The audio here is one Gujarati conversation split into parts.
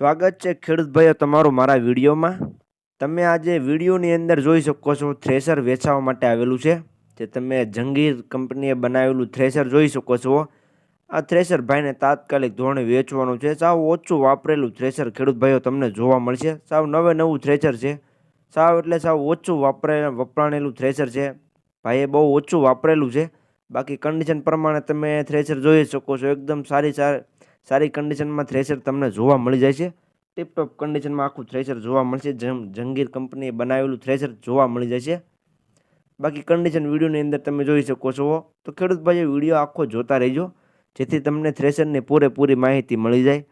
સ્વાગત છે ખેડૂત ભાઈઓ તમારું મારા વિડીયોમાં. તમે આજે વિડીયોની અંદર જોઈ શકો છો થ્રેસર વેચાવા માટે આવેલું છે, જે તમે જંગીર કંપનીએ બનાવેલું થ્રેસર જોઈ શકો છો. આ થ્રેસર ભાઈને તાત્કાલિક ધોરણે વેચવાનું છે. સાવ ઓછું વાપરેલું થ્રેસર ખેડૂત ભાઈઓ તમને જોવા મળશે. સાવ નવે નવું થ્રેસર છે. સાવ એટલે સાવ ઓછું વાપરે વપરાણેલું થ્રેસર છે. ભાઈએ બહુ ઓછું વાપરેલું છે. બાકી કન્ડિશન પ્રમાણે તમે થ્રેસર જોઈ શકો છો. એકદમ સારી સારી સારી કન્ડિશનમાં થ્રેસર તમને જોવા મળી જાય છે. ટીપટોપ કન્ડિશનમાં આખું થ્રેસર જોવા મળશે. જેમ, જંગીર કંપનીએ બનાવેલું થ્રેસર જોવા મળી જાય છે. બાકી કન્ડિશન વિડીયોની અંદર તમે જોઈ શકો છો. તો ખેડૂત ભાઈઓ વીડિયો આખો જોતા રહેજો. જેથી તમને થ્રેસરની પૂરેપૂરી માહિતી મળી જાય.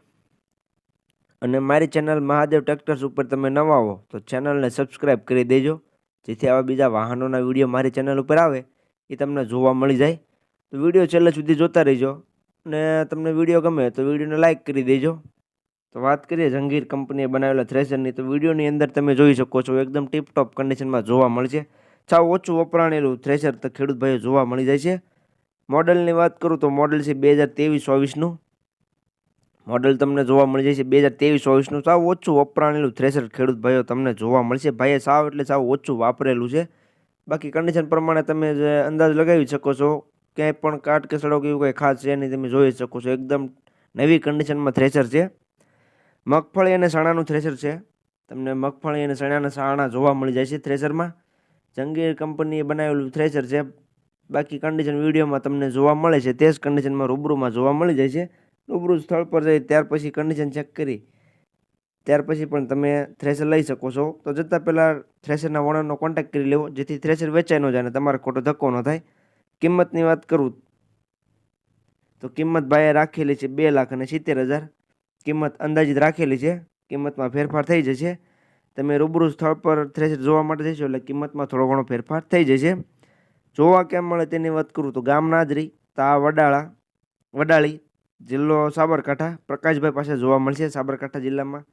અને મારી ચેનલ મહાદેવ ટ્રેક્ટર્સ ઉપર તમે નવા હો, તો ચેનલને સબસ્ક્રાઈબ કરી દેજો. જેથી આવા બીજા વાહનોના વીડિયો મારી ચેનલ ઉપર આવે. એ તમને જોવા મળી જાય. તો વીડિયો છેલ્લે સુધી જોતા રહેજો. અને તમને વીડિયો ગમે તો વિડીયોને લાઇક કરી દેજો. તો વાત કરીએ જંગીર કંપનીએ બનાવેલા થ્રેસરની તો વિડીયોની અંદર તમે જોઈ શકો છો એકદમ ટીપટોપ કન્ડિશનમાં જોવા મળશે સાવ ઓછું વપરાણેલું થ્રેસર તો ખેડૂત ભાઈઓ જોવા મળી જાય છે. મોડલની વાત કરું તો મોડલ છે બે હજાર ત્રેવીસ ચોવીસનું. મોડલ તમને જોવા મળી જાય છે બે હજાર ત્રેવીસ ચોવીસનું. સાવ ઓછું વપરાણેલું થ્રેસર ખેડૂત ભાઈઓ તમને જોવા મળશે ભાઈએ સાવ એટલે સાવ ઓછું વાપરેલું છે. બાકી કન્ડિશન પ્રમાણે તમે જે અંદાજ લગાવી શકો છો ક્યાંય પણ કાટ કે સડો કે એવું કંઈ ખાસ છે નહીં, તમે જોઈ શકો છો. એકદમ નવી કન્ડિશનમાં થ્રેસર છે. મગફળી અને ચણાનું થ્રેસર છે. તમને મગફળી અને ચણાના સાણા જોવા મળી જાય છે થ્રેસરમાં જંગીર કંપનીએ બનાવેલું થ્રેસર છે. બાકી કન્ડિશન વિડીયોમાં તમને જોવા મળે છે. તે જ કન્ડિશનમાં રૂબરૂમાં જોવા મળી જાય છે. રૂબરૂ સ્થળ પર જઈ ત્યાર પછી કન્ડિશન ચેક કરી. ત્યાર પછી પણ તમે થ્રેસર લઈ શકો છો. તો જતાં પહેલાં થ્રેસરના વણરનો કોન્ટેક્ટ કરી લેવો. જેથી થ્રેસર વેચાઈ ન જાય અને તમારે ખોટો ધક્કો ન થાય. કિંમતની વાત કરું તો કિંમત ભાઈએ રાખેલી છે બે લાખ અને સિત્તેર હજાર. કિંમત અંદાજિત રાખેલી છે. કિંમતમાં ફેરફાર થઈ જશે. તમે રૂબરૂ સ્થળ પર થ્રેસર જોવા માટે જશો એટલે કિંમતમાં થોડો ઘણો ફેરફાર થઈ જશે. જોવા કેમ મળે તેની વાત કરું તો ગામ નાદરી, તા વડાળા, વડાળી, જિલ્લો સાબરકાંઠા. પ્રકાશભાઈ પાસે જોવા મળશે સાબરકાંઠા જિલ્લામાં.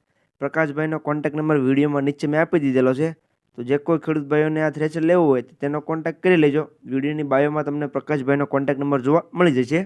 પ્રકાશભાઈનો કોન્ટેક નંબર વિડીયોમાં નીચે મેં આપી દીધેલો છે. તો જે કોઈ ખેડૂત ભાઈઓને આ થ્રેસર લેવું હોય તેનો કોન્ટેક કરી લેજો. વિડીયોની બાયોમાં તમને પ્રકાશભાઈનો કોન્ટેક નંબર જોવા મળી જશે.